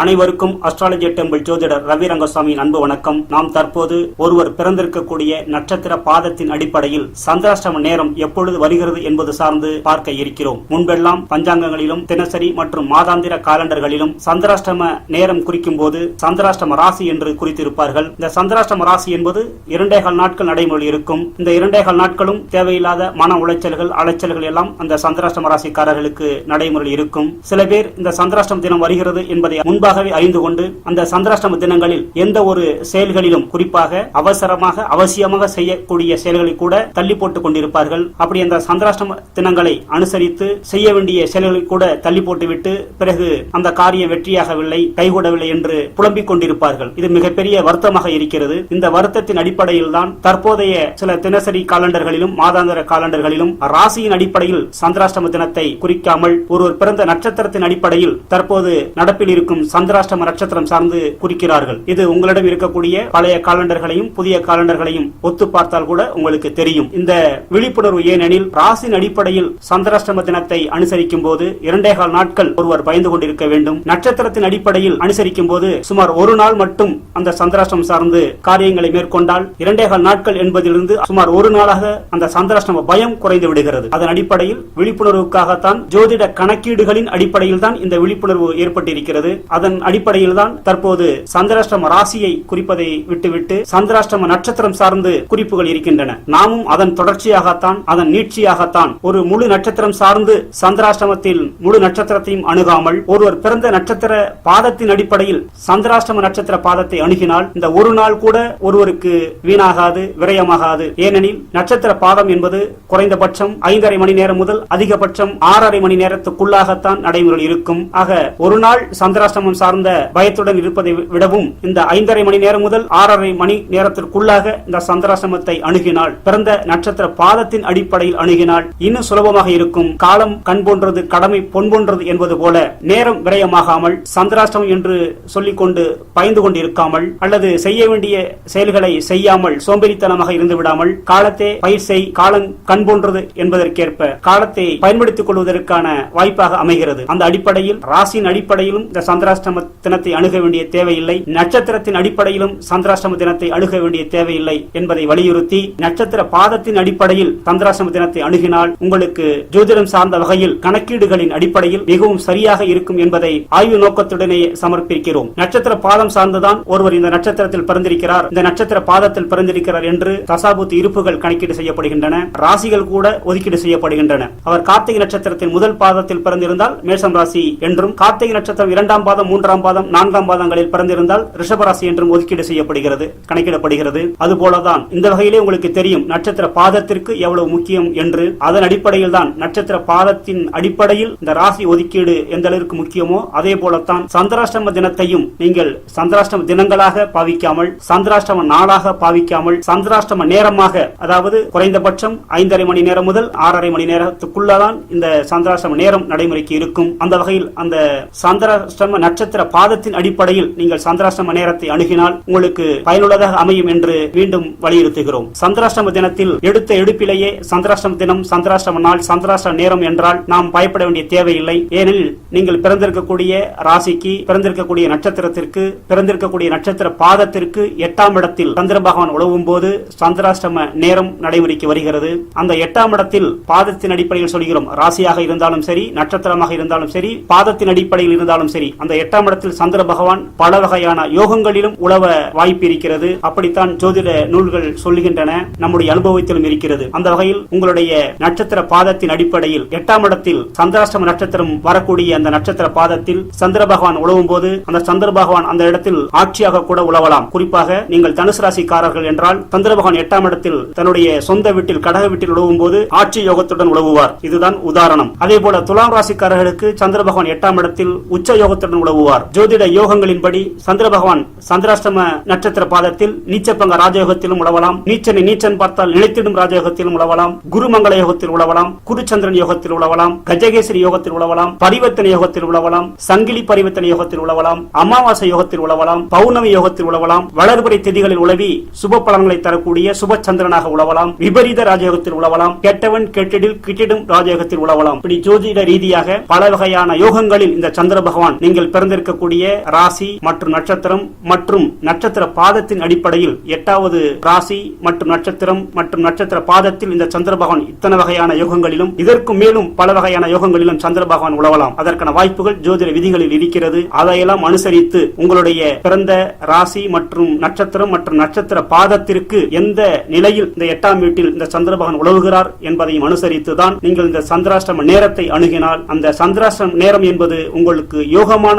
அனைவருக்கும் astrology temple ஜோதிடர் ரவி ரங்கசாமியின் அன்பு வணக்கம். நாம் தற்போது ஒருவர் பிறந்திருக்கக்கூடிய நட்சத்திர பாதத்தின் அடிப்படையில் சந்திராஷ்டம நேரம் எப்பொழுது வருகிறது என்பது சார்ந்து பார்க்க இருக்கிறோம். முன்பெல்லாம் பஞ்சாங்கங்களிலும் தினசரி மற்றும் மாதாந்திர காலண்டர்களிலும் சந்திராஷ்டம நேரம் குறிக்கும் போது சந்திராஷ்டம ராசி என்று குறித்திருப்பார்கள். இந்த சந்திராஷ்டம ராசி என்பது இரண்டேகால் நாட்கள் நடைமுறை இருக்கும். இந்த இரண்டேகால் நாட்களும் தேவையில்லாத மன உளைச்சல்கள் அலைச்சல்கள் எல்லாம் அந்த சந்திராஷ்டம ராசிக்காரர்களுக்கு நடைமுறையில் இருக்கும். சில பேர் இந்த சந்திராஷ்டம தினம் வருகிறது என்பதை முன் முன்பாகவே அறிந்து கொண்டு அந்த சந்திராஷ்டம தினங்களில் எந்த ஒரு செயல்களிலும் குறிப்பாக அவசரமாக அவசியமாக செய்யக்கூடிய செயல்களை கூட தள்ளி போட்டுக் கொண்டிருப்பார்கள். அப்படி அந்த சந்திராஷ்டம தினங்களை அனுசரித்து செய்ய வேண்டிய செயல்களை கூட தள்ளி போட்டுவிட்டு பிறகு அந்த காரியம் வெற்றியாகவில்லை கைகூடவில்லை என்று புலம்பிக் கொண்டிருப்பார்கள். இது மிகப்பெரிய வருத்தமாக இருக்கிறது. இந்த வருத்தத்தின் அடிப்படையில் தான் தற்போதைய சில தினசரி காலண்டர்களிலும் மாதாந்திர காலண்டர்களிலும் ராசியின் அடிப்படையில் சந்திராஷ்டம தினத்தை குறிக்காமல் ஒருவர் பிறந்த நட்சத்திரத்தின் அடிப்படையில் தற்போது நடப்பில் இருக்கும் சந்திராஷ்டம நட்சத்திரம் சார்ந்து குறிக்கிறார்கள். இது உங்களிடம் இருக்கக்கூடிய பழைய காலண்டர்களையும் புதிய காலண்டர்களையும் ஒத்து பார்த்தால் கூட உங்களுக்கு தெரியும். இந்த விழிப்புணர்வு ஏனெனில் ராசின் அடிப்படையில் சந்திராஷ்டம தினத்தை அனுசரிக்கும் போது இரண்டே கால் நாட்கள் ஒருவர் பயந்து கொண்டிருக்க வேண்டும். நட்சத்திரத்தின் அடிப்படையில் அனுசரிக்கும் போது சுமார் ஒரு நாள் மட்டும் அந்த சந்திராஷ்டம் சார்ந்து காரியங்களை மேற்கொண்டால் இரண்டே கால் நாட்கள் என்பதிலிருந்து சுமார் ஒரு நாளாக அந்த சந்திராஷ்டம பயம் குறைந்து விடுகிறது. அதன் அடிப்படையில் விழிப்புணர்வுக்காகத்தான் ஜோதிட கணக்கீடுகளின் அடிப்படையில் தான் இந்த விழிப்புணர்வு ஏற்பட்டிருக்கிறது. அதன் அடிப்படையில் தான் தற்போது சந்திராஷ்டம ராசியை குறிப்பதை விட்டுவிட்டு சந்திராஷ்டம நட்சத்திரம் சார்ந்து குறிப்புகள் இருக்கின்றன. நாமும் அதன் தொடர்ச்சியாகத்தான் அதன் நீட்சியாகத்தான் ஒரு முழு நட்சத்திரம் சார்ந்து சந்திராஷ்டமத்தில் முழு நட்சத்திரத்தையும் அணுகாமல் ஒருவர் பிறந்த நட்சத்திர பாதத்தின் அடிப்படையில் சந்திராஷ்டம நட்சத்திர பாதத்தை அணுகினால் இந்த ஒரு நாள் கூட ஒருவருக்கு வீணாகாது விரயமாகாது. ஏனெனில் நட்சத்திர பாதம் என்பது குறைந்தபட்சம் ஐந்தரை மணி நேரம் முதல் அதிகபட்சம் ஆறரை மணி நேரத்துக்குள்ளாகத்தான் நடைமுறையில் இருக்கும். ஆக ஒரு நாள் சந்திராஷ்டமம் சார்ந்த பயத்துடன் இருப்பதை விடவும் இந்த ஐந்தரை மணி நேரம் முதல் ஆறரை மணி நேரத்திற்குள்ளாக இந்த சந்திராசிரமத்தை அணுகினால் பிறந்த நட்சத்திர பாதத்தின் அடிப்படையில் அணுகினால் இன்னும் சுலபமாக இருக்கும். காலம் கண் போன்றது கடமை பொன் போன்றது என்பது போல நேரம் விரயமாகாமல் சந்திராஷ்டமம் என்று சொல்லிக்கொண்டு பயந்து கொண்டு இருக்காமல் அல்லது செய்ய வேண்டிய செயல்களை செய்யாமல் சோம்பேறித்தனமாக இருந்து விடாமல் காலத்தை பயிர் செய் காலம் கண் போன்றது என்பதற்கேற்ப காலத்தை பயன்படுத்திக் கொள்வதற்கான வாய்ப்பாக அமைகிறது. அந்த அடிப்படையில் ராசியின் அடிப்படையிலும் இந்த சந்திராஷ்டம் சந்திராஷ்டம தினத்தை அணுக வேண்டிய தேவையில்லை. நட்சத்திரத்தின் அடிப்படையிலும் சந்திராஷ்டம தினத்தை அணுக வேண்டிய தேவையில்லை என்பதை வலியுறுத்தி நட்சத்திர பாதத்தின் அடிப்படையில் சந்திராஷ்டம தினத்தை அணுகினால் உங்களுக்கு ஜோதிடம் சார்ந்த வகையில் கணக்கீடுகளின் அடிப்படையில் மிகவும் சரியாக இருக்கும் என்பதை ஆய்வு நோக்கத்துடனேயே சமர்ப்பிக்கிறோம். நட்சத்திர பாதம் சார்ந்துதான் ஒருவர் இந்த நட்சத்திரத்தில் பிறந்திருக்கிறார். இந்த நட்சத்திர பாதத்தில் பிறந்திருக்கிறார் என்று தசாபுத்து இருப்புகள் கணக்கீடு செய்யப்படுகின்றன. ராசிகள் கூட ஒதுக்கீடு செய்யப்படுகின்றன. அவர் கார்த்திகை நட்சத்திரத்தின் முதல் பாதத்தில் பிறந்திருந்தால் மேஷம் ராசி என்றும் கார்த்திகை நட்சத்திரம் இரண்டாம் பாதம் மூன்றாம் பாதம் நான்காம் பாதங்களில் பிறந்திருந்தால் ரிஷபராசி என்றும் ஒதுக்கீடு செய்யப்படுகிறது கணக்கிடப்படுகிறது. அதுபோலதான் இந்த வகையிலே உங்களுக்கு தெரியும் நட்சத்திர பாதத்திற்கு எவ்வளவு முக்கியம் என்று. அதன் அடிப்படையில் தான் நட்சத்திர பாதத்தின் அடிப்படையில் இந்த ராசி ஒதுக்கீடு எந்த அளவிற்கு முக்கியமோ அதே போலத்தான் சந்திராஷ்டம தினத்தையும் நீங்கள் சந்திராஷ்டம தினங்களாக பாவிக்காமல் சந்திராஷ்டம நாளாக பாவிக்காமல் சந்திராஷ்டம நேரமாக அதாவது குறைந்தபட்சம் ஐந்தரை மணி நேரம் முதல் ஆறரை மணி நேரத்துக்குள்ளதான் இந்த சந்திராஷ்டம நேரம் நடைமுறைக்கு இருக்கும். அந்த வகையில் அந்த சந்திராஷ்டம நட்சத்திர நட்சத்திர பாதத்தின் அடிப்படையில் நீங்கள் சந்திராஷ்டம நேரத்தை அணுகினால் உங்களுக்கு பயனுள்ளதாக அமையும் என்று மீண்டும் வலியுறுத்துகிறோம். சந்திராஷ்டம தினத்தில் எடுத்த எடுப்பிலேயே சந்திராஷ்டம தினம் சந்திராஷ்டம நாள் சந்திராஷ்டம நேரம் என்றால் நாம் பயப்பட வேண்டிய தேவையில்லை. ஏனெனில் நீங்கள் பிறந்திருக்கக்கூடிய ராசிக்கு பிறந்திருக்கக்கூடிய நட்சத்திரத்திற்கு பிறந்திருக்கக்கூடிய நட்சத்திர பாதத்திற்கு எட்டாம் இடத்தில் சந்திர பகவான் உழவும் போது சந்திராஷ்டம நேரம் நடைமுறைக்கு வருகிறது. அந்த எட்டாம் இடத்தில் பாதத்தின் அடிப்படையில் சொல்கிறோம். ராசியாக இருந்தாலும் சரி நட்சத்திரமாக இருந்தாலும் சரி பாதத்தின் அடிப்படையில் இருந்தாலும் சரி அந்த எட்டாம் இடத்தில் சந்திர பகவான் பல வகையான யோகங்களிலும் உழவ வாய்ப்பு இருக்கிறது அப்படித்தான் ஜோதிட நூல்கள் சொல்லுகின்றன நம்முடைய அனுபவத்திலும் இருக்கிறது. அந்த வகையில் உங்களுடைய நட்சத்திர பாதத்தின் அடிப்படையில் எட்டாம் இடத்தில் சந்திராஷ்டம நட்சத்திரம் வரக்கூடிய அந்த நட்சத்திர பாதத்தில் சந்திர பகவான் உழவும் போது அந்த சந்திர பகவான் அந்த இடத்தில் ஆட்சியாக கூட உழவலாம். குறிப்பாக நீங்கள் தனுசு ராசிக்காரர்கள் என்றால் சந்திர பகவான் எட்டாம் இடத்தில் தன்னுடைய சொந்த வீட்டில் கடக வீட்டில் உழவும் போது ஆட்சி யோகத்துடன் உழவுவார். இதுதான் உதாரணம். அதே போல துலாம் ராசிக்காரர்களுக்கு சந்திர பகவான் எட்டாம் இடத்தில் உச்ச யோகத்துடன் உழவு உழவுவார் ஜோதிட யோகங்களின்படி சந்திர பகவான் சந்திராஷ்டம நட்சத்திர பாதத்தில் நீச்சப்பங்க ராஜயோகத்திலும் உழவலாம். நீச்சனை நீச்சன் பார்த்தால் நிலைத்திடும் ராஜயோகத்திலும் உழவலாம். குருமங்கள யோகத்தில் உழவலாம். குருச்சந்திரன் யோகத்தில் உழவலாம். கஜகேசரி யோகத்தில் உழவலாம். பரிவர்த்தனை யோகத்தில் உழவலாம். சங்கிலி பரிவர்த்தனை யோகத்தில் உழவலாம். அமாவாசை யோகத்தில் உழவலாம். பௌர்ணமி யோகத்தில் உழவலாம். வளர்புரை திதிகளில் உழவி சுப பலன்களை தரக்கூடிய சுப சந்திரனாக உழவலாம். விபரீத ராஜயோகத்தில் உழவலாம். கெட்டவன் கெட்டிடில் கிட்டிடும் ராஜயோகத்தில் உழவலாம். இப்படி ஜோதிட ரீதியாக பல வகையான யோகங்களில் இந்த சந்திர பகவான் நீங்கள் பிறந்த பிறந்திருக்கக்கூடிய ராசி மற்றும் நட்சத்திரம் மற்றும் நட்சத்திர பாதத்தின் அடிப்படையில் எட்டாவது ராசி மற்றும் நட்சத்திரம் மற்றும் நட்சத்திர பாதத்தில் இந்த சந்திர பகவான் இத்தனை வகையான யோகங்களிலும் இதற்கு மேலும் பல வகையான யோகங்களிலும் சந்திர பகவான் உழவலாம். அதற்கான வாய்ப்புகள் ஜோதிட விதிகளில் இருக்கிறது. அதையெல்லாம் அனுசரித்து உங்களுடைய பிறந்த ராசி மற்றும் நட்சத்திரம் மற்றும் நட்சத்திர பாதத்திற்கு எந்த நிலையில் இந்த எட்டாம் வீட்டில் இந்த சந்திர பகவான் உழவுகிறார் என்பதையும் அனுசரித்து தான் நீங்கள் இந்த சந்திராஷ்டம நேரத்தை அணுகினால் அந்த சந்திராஷ்டம நேரம் என்பது உங்களுக்கு யோகமான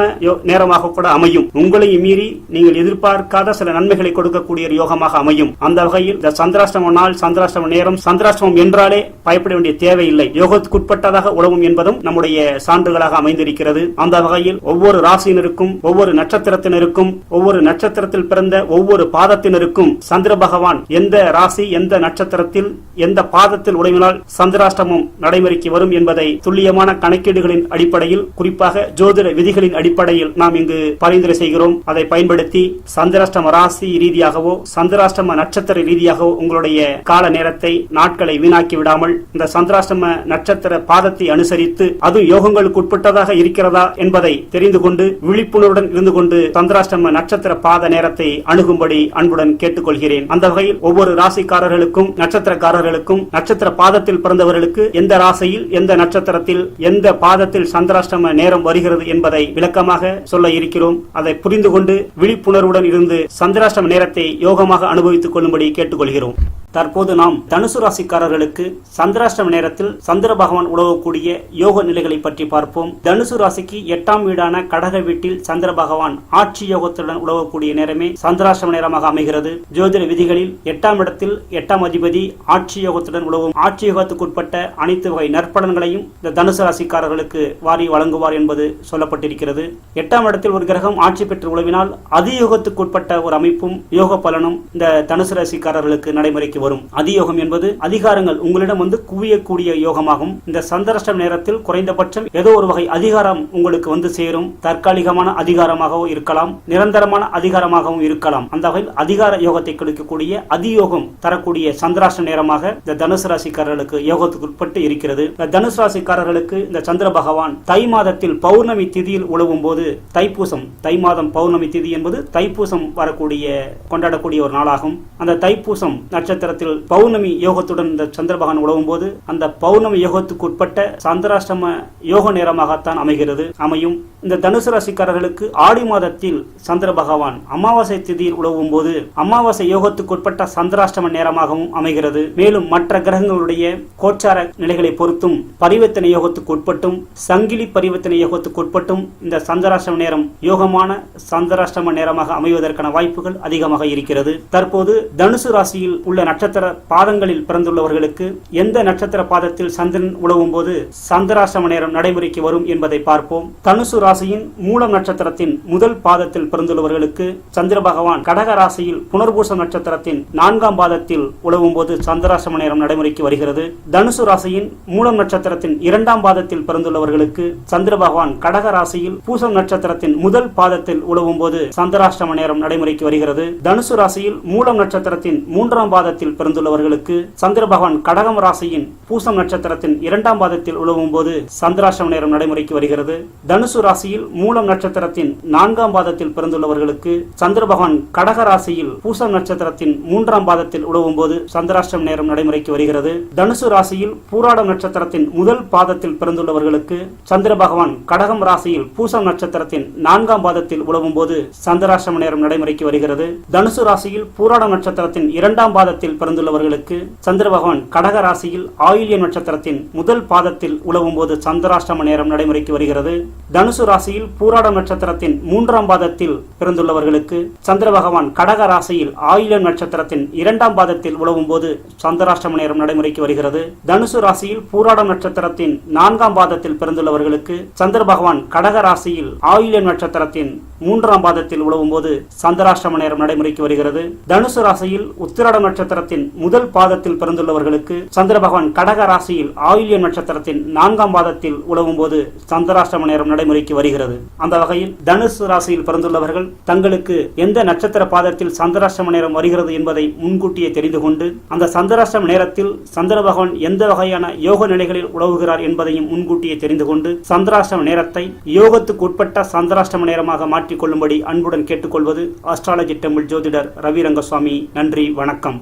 நேரமாக கூட அமையும். உங்களையும் மீறி நீங்கள் எதிர்பார்க்காத சில நன்மைகளை கொடுக்கக்கூடிய யோகமாக அமையும். அந்த வகையில் இந்த சந்திராஷ்டம நாள் சந்திராஷ்டம நேரம் சந்திராஷ்டமம் என்றாலே பயப்பட வேண்டிய தேவையில்லை. யோகத்துக்குட்பட்டதாக உழவும் என்பதும் நம்முடைய சான்றுகளாக அமைந்திருக்கிறது. அந்த வகையில் ஒவ்வொரு ராசியினருக்கும் ஒவ்வொரு நட்சத்திரத்தினருக்கும் ஒவ்வொரு நட்சத்திரத்தில் பிறந்த ஒவ்வொரு பாதத்தினருக்கும் சந்திர பகவான் எந்த ராசி எந்த நட்சத்திரத்தில் எந்த பாதத்தில் உடைவினால் சந்திராஷ்டமம் நடைமுறைக்கு வரும் என்பதை துல்லியமான கணக்கீடுகளின் அடிப்படையில் குறிப்பாக ஜோதிட விதிகளின் அடிப்படையில் நாம் இங்கு பரிந்துரை செய்கிறோம். அதை பயன்படுத்தி சந்திராஷ்டம ராசி ரீதியாகவோ சந்திராஷ்டம நட்சத்திர ரீதியாகவோ உங்களுடைய கால நேரத்தை நாட்களை வீணாக்கி விடாமல் இந்த சந்திராஷ்டம நட்சத்திர பாதத்தை அனுசரித்து அது யோகங்களுக்கு உட்பட்டதாக இருக்கிறதா என்பதை தெரிந்து கொண்டு விழிப்புணர்வுடன் இருந்து கொண்டு சந்திராஷ்டம நட்சத்திர பாத நேரத்தை அணுகும்படி அன்புடன் கேட்டுக்கொள்கிறேன். அந்த வகையில் ஒவ்வொரு ராசிக்காரர்களுக்கும் நட்சத்திரக்காரர்களுக்கும் நட்சத்திர பாதத்தில் பிறந்தவர்களுக்கு எந்த ராசியில் எந்த நட்சத்திரத்தில் எந்த பாதத்தில் சந்திராஷ்டம நேரம் வருகிறது என்பதை விளக்கமாக சொல்ல இருக்கிறோம். அதை புரிந்து கொண்டு விழிப்புணர்வுடன் இருந்து சந்திராஷ்டம நேரத்தை யோகமாக அனுபவித்துக் கொள்ளும்படி கேட்டுக்கொள்கிறோம். தற்போது நாம் தனுசு ராசிக்காரர்களுக்கு சந்திராஷ்டம நேரத்தில் சந்திர பகவான் உழவக்கூடிய யோக நிலைகளை பற்றி பார்ப்போம். தனுசு ராசிக்கு எட்டாம் வீடான கடக வீட்டில் சந்திர பகவான் ஆட்சி யோகத்துடன் உழவக்கூடிய நேரமே சந்திராஷ்டம நேரமாக அமைகிறது. ஜோதிட விதிகளில் எட்டாம் இடத்தில் எட்டாம் அதிபதி ஆட்சி யோகத்துடன் உழவும் ஆட்சி யோகத்துக்குட்பட்ட அனைத்து வகை நற்பலன்களையும் இந்த தனுசு ராசிக்காரர்களுக்கு வாரி வழங்குவார் என்பது சொல்லப்பட்டிருக்கிறது. எட்டாம் இடத்தில் ஒரு கிரகம் ஆட்சி பெற்று உழவினால் அதியோகத்துக்குட்பட்ட ஒரு அமைப்பும் யோக பலனும் இந்த தனுசு ராசிக்காரர்களுக்கு நடைமுறைக்கு வரும். அதியோகம் என்பது அதிகாரங்கள் உங்களிடம் வந்து குவியக்கூடிய யோகமாகும். இந்த சந்திராஷ்டம நேரத்தில் குறைந்தபட்சம் ஏதோ ஒரு வகை அதிகாரம் உங்களுக்கு வந்து சேரும். தற்காலிகமான அதிகாரமாகவும் இருக்கலாம். நிரந்தரமான அதிகாரமாகவும் இருக்கலாம். அந்த வகையில் அதிகார யோகத்தை கொடுக்கக்கூடிய அதியோகம் தரக்கூடிய சந்திராஷ்ட நேரமாக இந்த தனுசு ராசிக்காரர்களுக்கு யோகத்துக்கு உட்பட்டு இருக்கிறது. இந்த தனுசு ராசிக்காரர்களுக்கு இந்த சந்திர பகவான் தை மாதத்தில் பௌர்ணமி திதியில் உழவும் போது தைப்பூசம். தை மாதம் பௌர்ணமி திதி என்பது தைப்பூசம் வரக்கூடிய கொண்டாடக்கூடிய ஒரு நாளாகும். அந்த தைப்பூசம் நட்சத்திர நேரத்தில் பௌர்ணமி யோகத்துடன் இந்த சந்திர பகவான் உழவும் போது அந்த பௌர்ணமி யோகத்துக்கு உட்பட்ட சந்திராஷ்டம யோக நேரமாகத்தான் அமைகிறது அமையும். இந்த தனுசு ராசிக்காரர்களுக்கு ஆடி மாதத்தில் சந்திர பகவான் அமாவாசை திதியில் உழவும் போது அமாவாசை யோகத்துக்குட்பட்ட சந்திராஷ்டம நேரமாகவும் அமைகிறது. மேலும் மற்ற கிரகங்களுடைய கோச்சார நிலைகளை பொறுத்தும் பரிவர்த்தனை யோகத்துக்கு உட்பட்டும் சங்கிலி பரிவர்த்தனை யோகத்துக்கு உட்பட்டும் இந்த சந்திராஷ்டம நேரம் யோகமான சந்திராஷ்டம நேரமாக அமைவதற்கான வாய்ப்புகள் அதிகமாக இருக்கிறது. தற்போது தனுசு ராசியில் உள்ள நட்சத்திர பாதங்களில் பிறந்துள்ளவர்களுக்கு எந்த நட்சத்திர பாதத்தில் சந்திரன் உழவும் போது சந்திராஷ்டம நேரம் நடைமுறைக்கு வரும் என்பதை பார்ப்போம். தனுசு ராசியின் மூலம் நட்சத்திரத்தின் முதல் பாதத்தில் பிறந்துள்ளவர்களுக்கு சந்திர பகவான் கடக ராசியில் புனர்பூச நட்சத்திரத்தின் நான்காம் பாதத்தில் உழவும் போது சந்திராசம நேரம் நடைமுறைக்கு வருகிறது. தனுசு ராசியின் மூலம் நட்சத்திரத்தின் இரண்டாம் பாதத்தில் பிறந்துள்ளவர்களுக்கு சந்திர பகவான் கடக ராசியில் பூசம் நட்சத்திரத்தின் முதல் பாதத்தில் உழவும் போது சந்திராஷ்டம நேரம் நடைமுறைக்கு வருகிறது. தனுசு ராசியில் மூலம் நட்சத்திரத்தின் மூன்றாம் பாதத்தில் பிறந்துள்ளவர்களுக்கு சந்திர பகவான் கடகம் ராசியின் பூசம் நட்சத்திரத்தின் இரண்டாம் பாதத்தில் உழவும் போது சந்திராஷ்டம நேரம் நடைமுறைக்கு வருகிறது. தனுசு ராசி ராசியில் மூலம் நட்சத்திரத்தின் நான்காம் பாதத்தில் பிறந்துள்ளவர்களுக்கு சந்திர பகவான் கடக ராசியில் பூசம் நட்சத்திரத்தின் மூன்றாம் பாதத்தில் உழவும் போது சந்திராஷ்டம் நேரம் நடைமுறைக்கு வருகிறது. தனுசு ராசியில் பூராடம் நட்சத்திரத்தின் முதல் பாதத்தில் பிறந்துள்ளவர்களுக்கு சந்திர பகவான் கடகம் ராசியில் பூசம் நட்சத்திரத்தின் நான்காம் பாதத்தில் உழவும் போது சந்திராஷ்டம நேரம் நடைமுறைக்கு வருகிறது. தனுசு ராசியில் பூராடம் நட்சத்திரத்தின் இரண்டாம் பாதத்தில் பிறந்துள்ளவர்களுக்கு சந்திர பகவான் கடக ராசியில் ஆயுள்ய நட்சத்திரத்தின் முதல் பாதத்தில் உழவும் போது சந்திராஷ்டம நேரம் நடைமுறைக்கு வருகிறது. தனுசு ராசியில் பூராடம் நட்சத்திரத்தின் மூன்றாம் பாதத்தில் பிறந்துள்ளவர்களுக்கு சந்திர பகவான் கடக ராசியில் ஆயிலம் நட்சத்திரத்தின் இரண்டாம் பாதத்தில் உழவும் போது சந்திராஷ்டம நேரம் நடைமுறைக்கு வருகிறது. தனுசு ராசியில் பூராடம் நட்சத்திரத்தின் நான்காம் பாதத்தில் பிறந்துள்ளவர்களுக்கு சந்திர பகவான் கடக ராசியில் ஆயிலம் நட்சத்திரத்தின் மூன்றாம் பாதத்தில் உழவும் போது சந்திராஷ்டம நேரம் நடைமுறைக்கு வருகிறது. தனுசு ராசியில் உத்திராடம் நட்சத்திரத்தின் முதல் பாதத்தில் பிறந்துள்ளவர்களுக்கு சந்திர பகவான் கடக ராசியில் ஆயுள்யம் நட்சத்திரத்தின் நான்காம் பாதத்தில் உழவும் போது சந்திராஷ்டம நேரம் நடைமுறைக்கு வருகிறது. அந்த வகையில் தனுசு ராசியில் பிறந்துள்ளவர்கள் தங்களுக்கு எந்த நட்சத்திர பாதத்தில் சந்திராஷ்டம நேரம் வருகிறது என்பதை முன்கூட்டியே தெரிந்து கொண்டு அந்த சந்திராஷ்டம நேரத்தில் சந்திர பகவான் எந்த வகையான யோக நிலைகளில் உழவுகிறார் என்பதையும் முன்கூட்டியே தெரிந்து கொண்டு சந்திராஷ்டம நேரத்தை யோகத்துக்கு உட்பட்ட சந்திராஷ்டம நேரமாக மாற்றிக்கொள்ளும்படி அன்புடன் கேட்டுக்கொள்வது அஸ்ட்ராலஜி டெம்பிள் ஜோதிடர் ரவி ரங்கசுவாமி நன்றி வணக்கம்.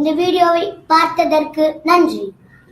இந்த வீடியோவை பார்த்ததற்கு நன்றி.